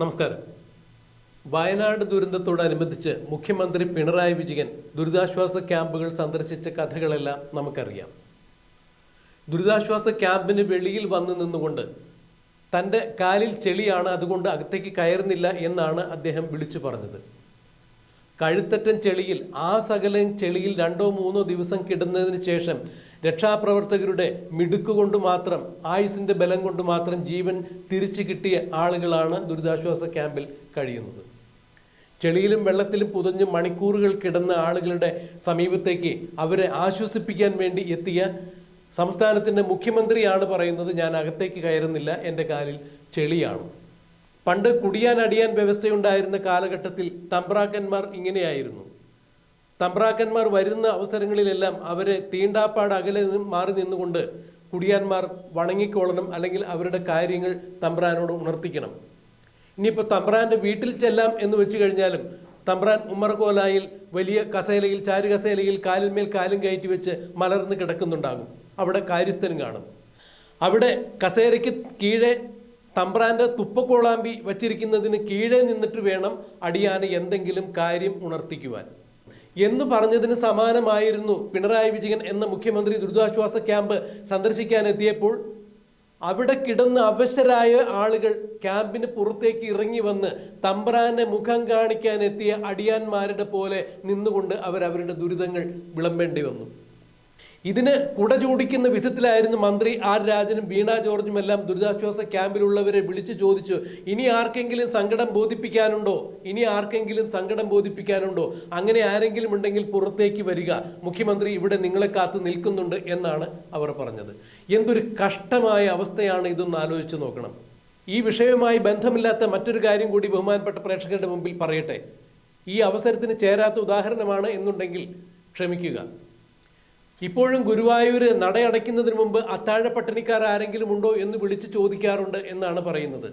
നമസ്കാരം. വയനാട് ദുരന്തത്തോടനുബന്ധിച്ച് മുഖ്യമന്ത്രി പിണറായി വിജയൻ ദുരിതാശ്വാസ ക്യാമ്പുകൾ സന്ദർശിച്ച കഥകളെല്ലാം നമുക്കറിയാം. ദുരിതാശ്വാസ ക്യാമ്പിന് വെളിയിൽ വന്നു നിന്നുകൊണ്ട് തന്റെ കാലിൽ ചെളിയാണ് അതുകൊണ്ട് അകത്തേക്ക് കയറുന്നില്ല എന്നാണ് അദ്ദേഹം വിളിച്ചു പറഞ്ഞത്. കഴുത്തറ്റൻ ചെളിയിൽ ആ സകലം ചെളിയിൽ രണ്ടോ മൂന്നോ ദിവസം കിടന്നതിന് ശേഷം രക്ഷാപ്രവർത്തകരുടെ മിടുക്ക് കൊണ്ട് മാത്രം ആയുസിന്റെ ബലം കൊണ്ട് മാത്രം ജീവൻ തിരിച്ചു കിട്ടിയ ആളുകളാണ് ദുരിതാശ്വാസ ക്യാമ്പിൽ കഴിയുന്നത്. ചെളിയിലും വെള്ളത്തിലും പുതഞ്ഞ് മണിക്കൂറുകൾ കിടന്ന ആളുകളുടെ സമീപത്തേക്ക് അവരെ ആശ്വസിപ്പിക്കാൻ വേണ്ടി എത്തിയ സംസ്ഥാനത്തിന്റെ മുഖ്യമന്ത്രിയാണ് പറയുന്നത് ഞാൻ അകത്തേക്ക് കയറുന്നില്ല എന്റെ കാലിൽ ചെളിയാണ്. പണ്ട് കുടിയാൻ അടിയാൻ വ്യവസ്ഥയുണ്ടായിരുന്ന കാലഘട്ടത്തിൽ തമ്പ്രാക്കന്മാർ ഇങ്ങനെയായിരുന്നു. തമ്പ്രാക്കന്മാർ വരുന്ന അവസരങ്ങളിലെല്ലാം അവരെ തീണ്ടാപ്പാട് അകലെ നിന്ന് മാറി നിന്നുകൊണ്ട് കുടിയാന്മാർ വണങ്ങിക്കൊള്ളണം അല്ലെങ്കിൽ അവരുടെ കാര്യങ്ങൾ തമ്പ്രാനോട് ഉണർത്തിക്കണം. ഇനിയിപ്പോൾ തമ്പ്രാന്റെ വീട്ടിൽ ചെല്ലാം എന്ന് വെച്ച് കഴിഞ്ഞാലും തമ്പ്രാൻ ഉമ്മറക്കോലായിൽ വലിയ കസേലയിൽ ചാരു കസേലയിൽ കാലിന്മേൽ കാലും കയറ്റി വെച്ച് മലർന്ന് കിടക്കുന്നുണ്ടാകും. അവിടെ കാര്യസ്ഥനും കാണും. അവിടെ കസേരയ്ക്ക് കീഴെ തമ്പ്രാന്റെ തുപ്പക്കോളാമ്പി വച്ചിരിക്കുന്നതിന് കീഴെ നിന്നിട്ട് വേണം അടിയാന് എന്തെങ്കിലും കാര്യം ഉണർത്തിക്കുവാൻ. എന്ന് പറഞ്ഞതിന് സമാനമായിരുന്നു പിണറായി വിജയൻ എന്ന മുഖ്യമന്ത്രി ദുരിതാശ്വാസ ക്യാമ്പ് സന്ദർശിക്കാനെത്തിയപ്പോൾ അവിടെ കിടന്ന് അവശരായ ആളുകൾ ക്യാമ്പിന് പുറത്തേക്ക് ഇറങ്ങി വന്ന് തമ്പ്രാനെ മുഖം കാണിക്കാൻ എത്തിയ അടിയാന്മാരുടെ പോലെ നിന്നുകൊണ്ട് അവരവരുടെ ദുരിതങ്ങൾ വിളമ്പേണ്ടി വന്നു. ഇതിന് കുട ചൂടിക്കുന്ന വിധത്തിലായിരുന്നു മന്ത്രി ആർ രാജനും വീണ ജോർജും എല്ലാം ദുരിതാശ്വാസ ക്യാമ്പിലുള്ളവരെ വിളിച്ചു ചോദിച്ചു ഇനി ആർക്കെങ്കിലും സങ്കടം ബോധിപ്പിക്കാനുണ്ടോ? ഇനി ആർക്കെങ്കിലും സങ്കടം ബോധിപ്പിക്കാനുണ്ടോ? അങ്ങനെ ആരെങ്കിലും ഉണ്ടെങ്കിൽ പുറത്തേക്ക് വരിക. മുഖ്യമന്ത്രി ഇവിടെ നിങ്ങളെ കാത്ത് നിൽക്കുന്നുണ്ട് എന്നാണ് അവർ പറഞ്ഞത്. എന്തൊരു കഷ്ടമായ അവസ്ഥയാണ് ഇതൊന്ന് ആലോചിച്ച് നോക്കണം. ഈ വിഷയവുമായി ബന്ധമില്ലാത്ത മറ്റൊരു കാര്യം കൂടി ബഹുമാനപ്പെട്ട പ്രേക്ഷകരുടെ മുമ്പിൽ പറയട്ടെ. ഈ അവസരത്തിന് ചേരാത്ത ഉദാഹരണമാണ് എന്നുണ്ടെങ്കിൽ ക്ഷമിക്കുക. ഇപ്പോഴും ഗുരുവായൂർ നടയടയ്ക്കുന്നതിന് മുമ്പ് അത്താഴ പട്ടിണിക്കാർ ആരെങ്കിലും ഉണ്ടോ എന്ന് വിളിച്ച് ചോദിക്കാറുണ്ട് എന്നാണ് പറയുന്നത്.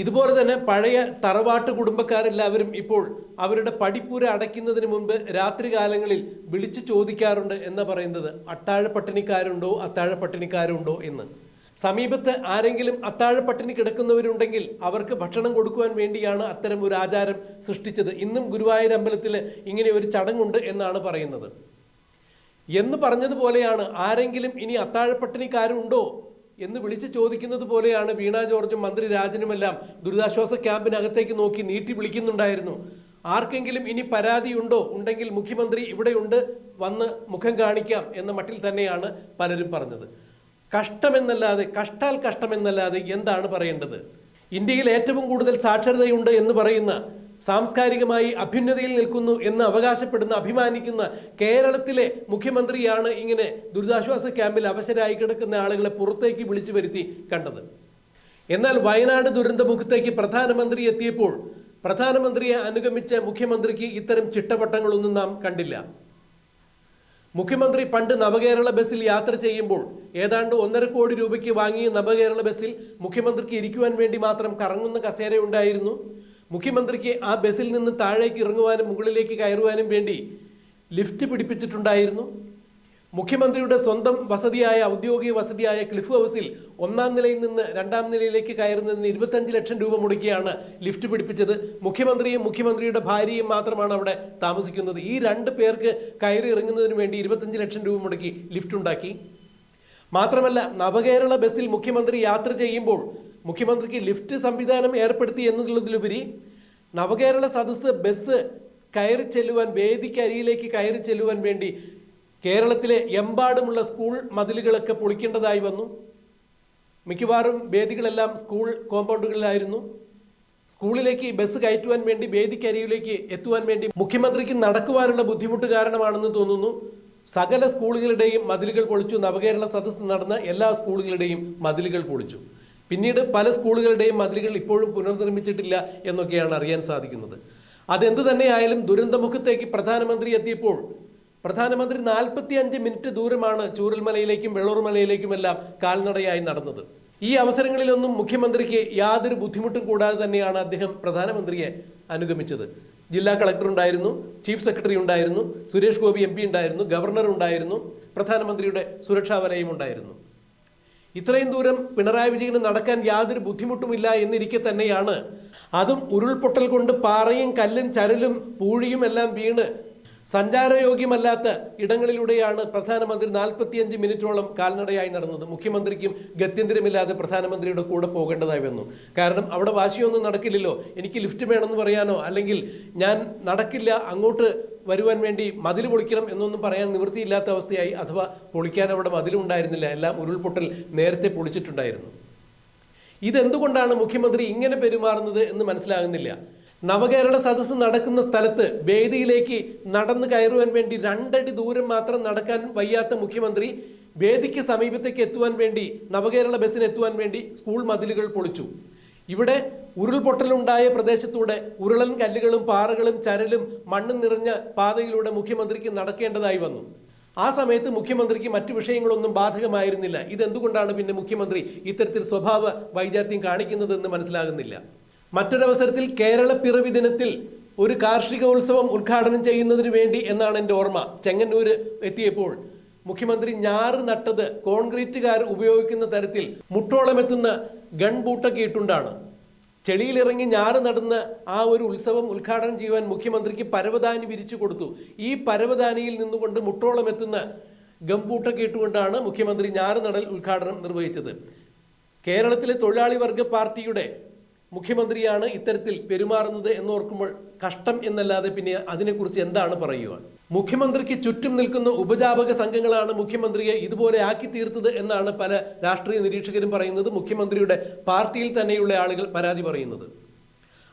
ഇതുപോലെ തന്നെ പഴയ തറവാട്ട് കുടുംബക്കാരെല്ലാവരും ഇപ്പോൾ അവരുടെ പടിപ്പൂര അടയ്ക്കുന്നതിന് മുമ്പ് രാത്രികാലങ്ങളിൽ വിളിച്ചു ചോദിക്കാറുണ്ട് എന്ന് പറയുന്നത്. അത്താഴ പട്ടിണിക്കാരുണ്ടോ അത്താഴ പട്ടിണിക്കാരുണ്ടോ എന്ന്. സമീപത്ത് ആരെങ്കിലും അത്താഴ പട്ടിണി കിടക്കുന്നവരുണ്ടെങ്കിൽ അവർക്ക് ഭക്ഷണം കൊടുക്കുവാൻ വേണ്ടിയാണ് അത്തരം ഒരു ആചാരം സൃഷ്ടിച്ചത്. ഇന്നും ഗുരുവായൂർ അമ്പലത്തിൽ ഇങ്ങനെ ഒരു ചടങ്ങുണ്ട് എന്നാണ് പറയുന്നത്. എന്ന് പറഞ്ഞതുപോലെയാണ്. ആരെങ്കിലും ഇനി അത്താഴപ്പട്ടിണിക്കാരുണ്ടോ എന്ന് വിളിച്ച് ചോദിക്കുന്നത് പോലെയാണ് വീണ ജോർജും മന്ത്രി രാജനുമെല്ലാം ദുരിതാശ്വാസ ക്യാമ്പിനകത്തേക്ക് നോക്കി നീട്ടി വിളിക്കുന്നുണ്ടായിരുന്നു. ആർക്കെങ്കിലും ഇനി പരാതിയുണ്ടോ? ഉണ്ടെങ്കിൽ മുഖ്യമന്ത്രി ഇവിടെയുണ്ട് വന്ന് മുഖം കാണിക്കാം എന്ന മട്ടിൽ തന്നെയാണ് പലരും പറഞ്ഞത്. കഷ്ടമെന്നല്ലാതെ കഷ്ടാൽ കഷ്ടമെന്നല്ലാതെ എന്താണ് പറയേണ്ടത്? ഇന്ത്യയിൽ ഏറ്റവും കൂടുതൽ സാക്ഷരതയുണ്ട് എന്ന് പറയുന്ന സാംസ്കാരികമായി അഭ്യുന്നതയിൽ നിൽക്കുന്നു എന്ന് അവകാശപ്പെടുന്ന അഭിമാനിക്കുന്ന കേരളത്തിലെ മുഖ്യമന്ത്രിയാണ് ഇങ്ങനെ ദുരിതാശ്വാസ ക്യാമ്പിൽ അവശരായി കിടക്കുന്ന ആളുകളെ പുറത്തേക്ക് വിളിച്ചു വരുത്തി കണ്ടത്. എന്നാൽ വയനാട് ദുരന്തമുഖത്തേക്ക് പ്രധാനമന്ത്രി എത്തിയപ്പോൾ പ്രധാനമന്ത്രിയെ അനുഗമിച്ച മുഖ്യമന്ത്രിക്ക് ഇത്തരം ചിട്ടവട്ടങ്ങളൊന്നും നാം കണ്ടില്ല. മുഖ്യമന്ത്രി പണ്ട് നവകേരള ബസ്സിൽ യാത്ര ചെയ്യുമ്പോൾ ഏതാണ്ട് ഒന്നര കോടി രൂപയ്ക്ക് വാങ്ങിയ നവകേരള ബസ്സിൽ മുഖ്യമന്ത്രിക്ക് ഇരിക്കുവാൻ വേണ്ടി മാത്രം കറങ്ങുന്ന കസേര ഉണ്ടായിരുന്നു മുഖ്യമന്ത്രിക്ക് ആ ബസ്സിൽ നിന്ന് താഴേക്ക് ഇറങ്ങുവാനും മുകളിലേക്ക് കയറുവാനും വേണ്ടി ലിഫ്റ്റ് പിടിപ്പിച്ചിട്ടുണ്ടായിരുന്നു. മുഖ്യമന്ത്രിയുടെ സ്വന്തം വസതിയായ ഔദ്യോഗിക വസതിയായ ക്ലിഫ് ഹൗസിൽ ഒന്നാം നിലയിൽ നിന്ന് രണ്ടാം നിലയിലേക്ക് കയറുന്നതിന് ഇരുപത്തഞ്ച് ലക്ഷം രൂപ മുടക്കിയാണ് ലിഫ്റ്റ് പിടിപ്പിച്ചത്. മുഖ്യമന്ത്രിയും മുഖ്യമന്ത്രിയുടെ ഭാര്യയും മാത്രമാണ് അവിടെ താമസിക്കുന്നത്. ഈ രണ്ട് പേർക്ക് കയറി ഇറങ്ങുന്നതിന് വേണ്ടി ഇരുപത്തഞ്ച് ലക്ഷം രൂപ മുടക്കി ലിഫ്റ്റ് ഉണ്ടാക്കി. മാത്രമല്ല നവകേരള ബസ്സിൽ മുഖ്യമന്ത്രി യാത്ര ചെയ്യുമ്പോൾ മുഖ്യമന്ത്രിക്ക് ലിഫ്റ്റ് സംവിധാനം ഏർപ്പെടുത്തി എന്നതിലുപരി നവകേരള സദസ്സ് ബസ് കയറി ചെല്ലുവാൻ വേദിക്കരിയിലേക്ക് കയറി ചെല്ലുവാൻ വേണ്ടി കേരളത്തിലെ എമ്പാടുമുള്ള സ്കൂൾ മതിലുകളൊക്കെ പൊളിക്കേണ്ടതായി വന്നു. മിക്കവാറും വേദികളെല്ലാം സ്കൂൾ കോമ്പൗണ്ടുകളിലായിരുന്നു. സ്കൂളിലേക്ക് ബസ് കയറ്റുവാൻ വേണ്ടി വേദിക്കരിയിലേക്ക് എത്തുവാൻ വേണ്ടി മുഖ്യമന്ത്രിക്ക് നടക്കുവാനുള്ള ബുദ്ധിമുട്ട് കാരണമാണെന്ന് തോന്നുന്നു. സകല സ്കൂളുകളുടെയും മതിലുകൾ പൊളിച്ചു. നവകേരള സദസ്സ് നടന്ന എല്ലാ സ്കൂളുകളുടെയും മതിലുകൾ പൊളിച്ചു. പിന്നീട് പല സ്കൂളുകളുടെയും മതിലുകൾ ഇപ്പോഴും പുനർനിർമ്മിച്ചിട്ടില്ല എന്നൊക്കെയാണ് അറിയാൻ സാധിക്കുന്നത്. അതെന്ത് തന്നെയായാലും ദുരന്തമുഖത്തേക്ക് പ്രധാനമന്ത്രി എത്തിയപ്പോൾ പ്രധാനമന്ത്രി നാൽപ്പത്തി അഞ്ച് മിനിറ്റ് ദൂരമാണ് ചൂരൽമലയിലേക്കും വെള്ളൂർ മലയിലേക്കുമെല്ലാം കാൽനടയായി നടന്നത്. ഈ അവസരങ്ങളിലൊന്നും മുഖ്യമന്ത്രിക്ക് യാതൊരു ബുദ്ധിമുട്ടും കൂടാതെ തന്നെയാണ് അദ്ദേഹം പ്രധാനമന്ത്രിയെ അനുഗമിച്ചത്. ജില്ലാ കളക്ടർ ഉണ്ടായിരുന്നു ചീഫ് സെക്രട്ടറി ഉണ്ടായിരുന്നു സുരേഷ് ഗോപി എം ഉണ്ടായിരുന്നു ഗവർണർ ഉണ്ടായിരുന്നു പ്രധാനമന്ത്രിയുടെ സുരക്ഷാ വലയം ഉണ്ടായിരുന്നു. ഇത്രയും ദൂരം പിണറായി വിജയന് നടക്കാൻ യാതൊരു ബുദ്ധിമുട്ടുമില്ല എന്നിരിക്കെ തന്നെയാണ്. അതും ഉരുൾപൊട്ടൽ കൊണ്ട് പാറയും കല്ലും ചരലും പൂഴിയും എല്ലാം വീണ് സഞ്ചാരയോഗ്യമല്ലാത്ത ഇടങ്ങളിലൂടെയാണ് പ്രധാനമന്ത്രി നാൽപ്പത്തിയഞ്ച് മിനിറ്റോളം കാൽനടയായി നടന്നത്. മുഖ്യമന്ത്രിക്കും ഗത്യന്തരമില്ലാതെ പ്രധാനമന്ത്രിയുടെ കൂടെ പോകേണ്ടതായി വന്നു. കാരണം അവിടെ വാശിയൊന്നും നടക്കില്ലല്ലോ. എനിക്ക് ലിഫ്റ്റ് വേണമെന്ന് പറയാനോ അല്ലെങ്കിൽ ഞാൻ നടക്കില്ല അങ്ങോട്ട് വരുവാൻ വേണ്ടി മതിൽ പൊളിക്കണം എന്നൊന്നും പറയാൻ നിവൃത്തിയില്ലാത്ത അവസ്ഥയായി അഥവാ പൊളിക്കാൻ അവിടെ മതിലുണ്ടായിരുന്നില്ല. എല്ലാം ഉരുൾപൊട്ടൽ നേരത്തെ പൊളിച്ചിട്ടുണ്ടായിരുന്നു. ഇതെന്തുകൊണ്ടാണ് മുഖ്യമന്ത്രി ഇങ്ങനെ പെരുമാറുന്നത് എന്ന് മനസ്സിലാകുന്നില്ല? നവകേരള സദസ്സ് നടക്കുന്ന സ്ഥലത്ത് വേദിയിലേക്ക് നടന്നു കയറുവാൻ വേണ്ടി രണ്ടടി ദൂരം മാത്രം നടക്കാൻ വയ്യാത്ത മുഖ്യമന്ത്രി വേദിക്ക് സമീപത്തേക്ക് എത്തുവാൻ വേണ്ടി നവകേരള ബസ്സിന് എത്തുവാൻ വേണ്ടി സ്കൂൾ മതിലുകൾ പൊളിച്ചു. ഇവിടെ ഉരുൾപൊട്ടലുണ്ടായ പ്രദേശത്തൂടെ ഉരുളൻ കല്ലുകളും പാറകളും ചരലും മണ്ണും നിറഞ്ഞ പാതയിലൂടെ മുഖ്യമന്ത്രിക്ക് നടക്കേണ്ടതായി വന്നു. ആ സമയത്ത് മുഖ്യമന്ത്രിക്ക് മറ്റു വിഷയങ്ങളൊന്നും ബാധകമായിരുന്നില്ല. ഇതെന്തുകൊണ്ടാണ് പിന്നെ മുഖ്യമന്ത്രി ഇത്തരത്തിൽ സ്വഭാവ വൈജാത്യം കാണിക്കുന്നതെന്ന് മനസ്സിലാകുന്നില്ല. മറ്റൊരവസരത്തിൽ കേരള പിറവി ദിനത്തിൽ ഒരു കാർഷിക ഉത്സവം ഉദ്ഘാടനം ചെയ്യുന്നതിന് വേണ്ടി എന്നാണ് എന്റെ ഓർമ്മ. ചെങ്ങന്നൂര് എത്തിയപ്പോൾ മുഖ്യമന്ത്രി ഞാറ് നട്ടത് കോൺക്രീറ്റുകാർ ഉപയോഗിക്കുന്ന തരത്തിൽ മുട്ടോളമെത്തുന്ന എത്തുന്ന ഗൺബൂട്ടൊക്കെ ഇട്ടുണ്ടാണ് ചെളിയിലിറങ്ങി ഞാറ് നടന്ന് ആ ഒരു ഉത്സവം ഉദ്ഘാടനം ചെയ്യുവാൻ മുഖ്യമന്ത്രിക്ക് പരവതാനി വിരിച്ചു കൊടുത്തു. ഈ പരവതാനിയിൽ നിന്നുകൊണ്ട് മുട്ടോളം എത്തുന്ന ഗംബൂട്ടൊക്കെ ഇട്ടുകൊണ്ടാണ് മുഖ്യമന്ത്രി ഞാറ് നടൽ ഉദ്ഘാടനം നിർവഹിച്ചത്. കേരളത്തിലെ തൊഴിലാളി വർഗ പാർട്ടിയുടെ മുഖ്യമന്ത്രിയാണ് ഇത്തരത്തിൽ പെരുമാറുന്നത് എന്നോർക്കുമ്പോൾ കഷ്ടം എന്നല്ലാതെ പിന്നെ അതിനെക്കുറിച്ച് എന്താണ് പറയുക? മുഖ്യമന്ത്രിക്ക് ചുറ്റും നിൽക്കുന്ന ഉപജാപക സംഘങ്ങളാണ് മുഖ്യമന്ത്രിയെ ഇതുപോലെ ആക്കി തീർത്തത് എന്നാണ് പല രാഷ്ട്രീയ നിരീക്ഷകരും പറയുന്നത്. മുഖ്യമന്ത്രിയുടെ പാർട്ടിയിൽ തന്നെയുള്ള ആളുകൾ പരാതി പറയുന്നത്.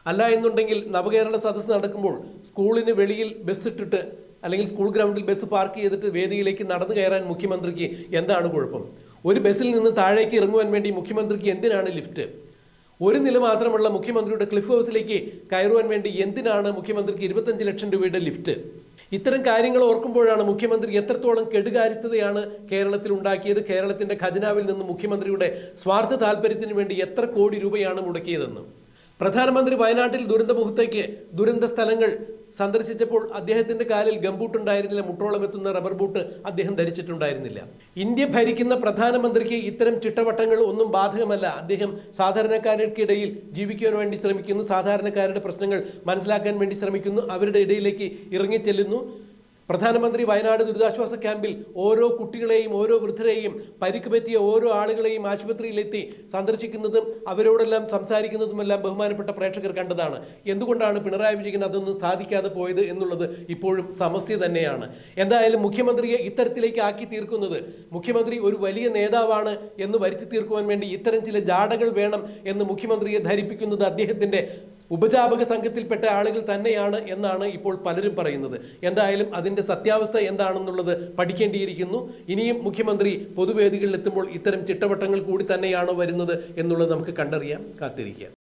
അല്ല എന്നുണ്ടെങ്കിൽ നവകേരള സദസ്സ് നടക്കുമ്പോൾ സ്കൂളിന് വെളിയിൽ ബസ് ഇട്ടിട്ട് അല്ലെങ്കിൽ സ്കൂൾ ഗ്രൗണ്ടിൽ ബസ് പാർക്ക് ചെയ്തിട്ട് വേദിയിലേക്ക് നടന്നു കയറാൻ മുഖ്യമന്ത്രിക്ക് എന്താണ് കുഴപ്പം? ഒരു ബസ്സിൽ നിന്ന് താഴേക്ക് ഇറങ്ങുവാൻ വേണ്ടി മുഖ്യമന്ത്രിക്ക് എന്തിനാണ് ലിഫ്റ്റ്? ഒരു നില മാത്രമുള്ള മുഖ്യമന്ത്രിയുടെ ക്ലിഫ് ഹൗസിലേക്ക് കയറുവാൻ വേണ്ടി എന്തിനാണ് മുഖ്യമന്ത്രിക്ക് ഇരുപത്തഞ്ച് ലക്ഷം രൂപയുടെ ലിഫ്റ്റ്? ഇത്തരം കാര്യങ്ങൾ ഓർക്കുമ്പോഴാണ് മുഖ്യമന്ത്രി എത്രത്തോളം കെടുകാര്യസ്ഥതയാണ് കേരളത്തിൽ ഉണ്ടാക്കിയത് കേരളത്തിന്റെ ഖജനാവിൽ നിന്ന് മുഖ്യമന്ത്രിയുടെ സ്വാർത്ഥ താല്പര്യത്തിന് വേണ്ടി എത്ര കോടി രൂപയാണ് മുടക്കിയതെന്ന്. പ്രധാനമന്ത്രി വയനാട്ടിൽ ദുരന്തമുഖത്തേക്ക് ദുരന്ത സ്ഥലങ്ങൾ സന്ദർശിച്ചപ്പോൾ അദ്ദേഹത്തിന്റെ കാലിൽ ഗംബൂട്ട് ഉണ്ടായിരുന്നില്ല മുട്ടോളം എത്തുന്ന റബ്ബർ ബൂട്ട് അദ്ദേഹം ധരിച്ചിട്ടുണ്ടായിരുന്നില്ല. ഇന്ത്യ ഭരിക്കുന്ന പ്രധാനമന്ത്രിക്ക് ഇത്തരം ചിട്ടവട്ടങ്ങൾ ഒന്നും ബാധകമല്ല. അദ്ദേഹം സാധാരണക്കാർക്കിടയിൽ ജീവിക്കാൻ വേണ്ടി ശ്രമിക്കുന്നു സാധാരണക്കാരുടെ പ്രശ്നങ്ങൾ മനസ്സിലാക്കാൻ വേണ്ടി ശ്രമിക്കുന്നു അവരുടെ ഇടയിലേക്ക് ഇറങ്ങിച്ചെല്ലുന്നു. പ്രധാനമന്ത്രി വയനാട് ദുരിതാശ്വാസ ക്യാമ്പിൽ ഓരോ കുട്ടികളെയും ഓരോ വൃദ്ധരെയും പരിക്ക് പറ്റിയ ഓരോ ആളുകളെയും ആശുപത്രിയിലെത്തി സന്ദർശിക്കുന്നതും അവരോടെല്ലാം സംസാരിക്കുന്നതുമെല്ലാം ബഹുമാനപ്പെട്ട പ്രേക്ഷകർ കണ്ടതാണ്. എന്തുകൊണ്ടാണ് പിണറായി വിജയൻ അതൊന്നും സാധിക്കാതെ പോയത് എന്നുള്ളത് ഇപ്പോഴും സമസ്യ തന്നെയാണ്. എന്തായാലും മുഖ്യമന്ത്രിയെ ഇത്തരത്തിലേക്ക് ആക്കി തീർക്കുന്നത് മുഖ്യമന്ത്രി ഒരു വലിയ നേതാവാണ് എന്ന് വരുത്തി തീർക്കുവാൻ വേണ്ടി ഇത്തരം ചില ജാടകൾ വേണം എന്ന് മുഖ്യമന്ത്രിയെ ധരിപ്പിക്കുന്നത് അദ്ദേഹത്തിന്റെ ഉപജാപക സംഘത്തിൽപ്പെട്ട ആളുകൾ തന്നെയാണ് എന്നാണ് ഇപ്പോൾ പലരും പറയുന്നത്. എന്തായാലും അതിന്റെ സത്യാവസ്ഥ എന്താണെന്നുള്ളത് പഠിക്കേണ്ടിയിരിക്കുന്നു. ഇനിയും മുഖ്യമന്ത്രി പൊതുവേദികളിൽ എത്തുമ്പോൾ ഇത്തരം ചിട്ടവട്ടങ്ങൾ കൂടി തന്നെയാണോ വരുന്നത് എന്നുള്ളത് നമുക്ക് കണ്ടറിയാം. കാത്തിരിക്കാം.